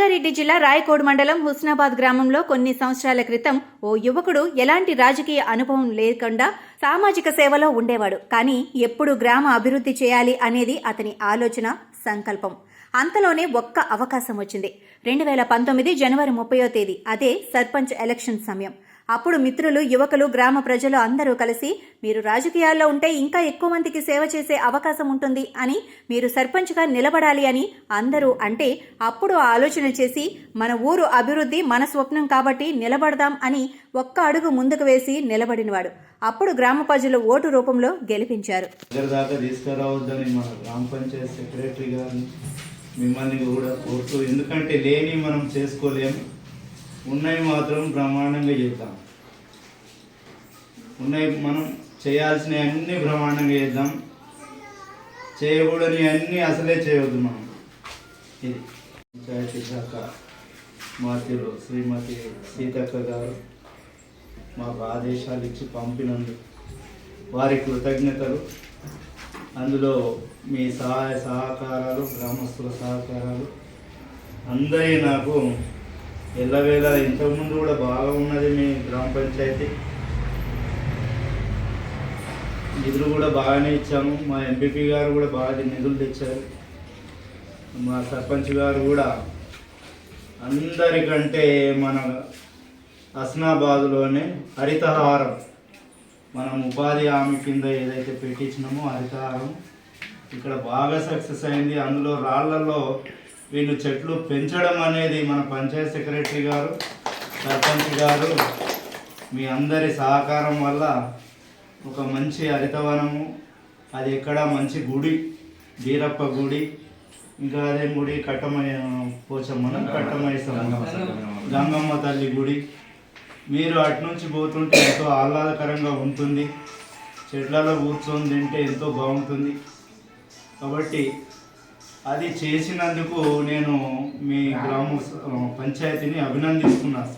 జిల్లా రాయకోడ్ మండలం హుస్నాబాద్ గ్రామంలో కొన్ని సంవత్సరాల క్రితం ఓ యువకుడు ఎలాంటి రాజకీయ అనుభవం లేకుండా సామాజిక సేవలో ఉండేవాడు. కానీ ఎప్పుడు గ్రామ అభివృద్ధి చేయాలి అనేది అతని ఆలోచన సంకల్పం. అంతలోనే ఒక్క అవకాశం వచ్చింది. రెండు వేల పంతొమ్మిది జనవరి ముప్పయో తేదీ అదే సర్పంచ్ ఎలక్షన్ సమయం. అప్పుడు మిత్రులు యువకులు గ్రామ ప్రజలు అందరూ కలిసి మీరు రాజకీయాల్లో ఉంటే ఇంకా ఎక్కువ మందికి సేవ చేసే అవకాశం ఉంటుంది అని మీరు సర్పంచ్గా నిలబడాలి అని అందరూ అంటే అప్పుడు ఆలోచన చేసి మన ఊరు అభివృద్ధి మన స్వప్నం కాబట్టి నిలబడదాం అని ఒక్క అడుగు ముందుకు వేసి నిలబడినవాడు. అప్పుడు గ్రామ ప్రజలు ఓటు రూపంలో గెలిపించారు. మన గ్రామ సెక్రటరీ గారిని మిమ్మల్ని కూడా కోరుతూ ఎందుకంటే లేని మనం చేసుకోలేము. ఉన్నవి మాత్రం బ్రహ్మాండంగా చేద్దాం. ఉన్నాయి. మనం చేయాల్సినవి అన్నీ బ్రహ్మాండంగా చేద్దాం. చేయకూడని అన్నీ అసలే చేయవద్దు మనం. ఇది పంచాయతీ శాఖ మాతృలు శ్రీమతి సీతక్క గారు మాకు ఆదేశాలు ఇచ్చి పంపినందుకు వారి కృతజ్ఞతలు. అందులో మీ సహాయ సహకారాలు గ్రామస్తుల సహకారాలు అందరి నాకు ఎల్లవేళ ఇంతకుముందు కూడా బాగా ఉన్నది మీ గ్రామ పంచాయతీ. నిధులు కూడా బాగానే ఇచ్చాము. మా ఎంపీపీ గారు కూడా బాగా నిధులు తెచ్చారు. మా సర్పంచ్ గారు కూడా అందరికంటే మన అస్నాబాద్లోనే హరితహారం మనం ఉపాధి హామీ కింద ఏదైతే పెట్టించినామో హరితహారం ఇక్కడ బాగా సక్సెస్ అయింది. అందులో రాళ్ళలో వీళ్ళు చెట్లు పెంచడం అనేది మన పంచాయత్ సెక్రటరీ గారు సర్పంచ్ గారు మీ అందరి సహకారం వల్ల ఒక మంచి హరితవనము అది ఎక్కడ మంచి గుడి వీరప్ప గుడి ఇంకా అదే గుడి కట్టమయ్య పోచమ్మన? కట్టమయ్య గంగమ్మ తల్లి గుడి మీరు అటు నుంచి పోతుంటే ఎంతో ఆహ్లాదకరంగా ఉంటుంది. చెట్లలో కూర్చొని తింటే ఎంతో బాగుంటుంది. కాబట్టి అది చేసినందుకు నేను మీ గ్రామ పంచాయతీని అభినందిస్తున్నాను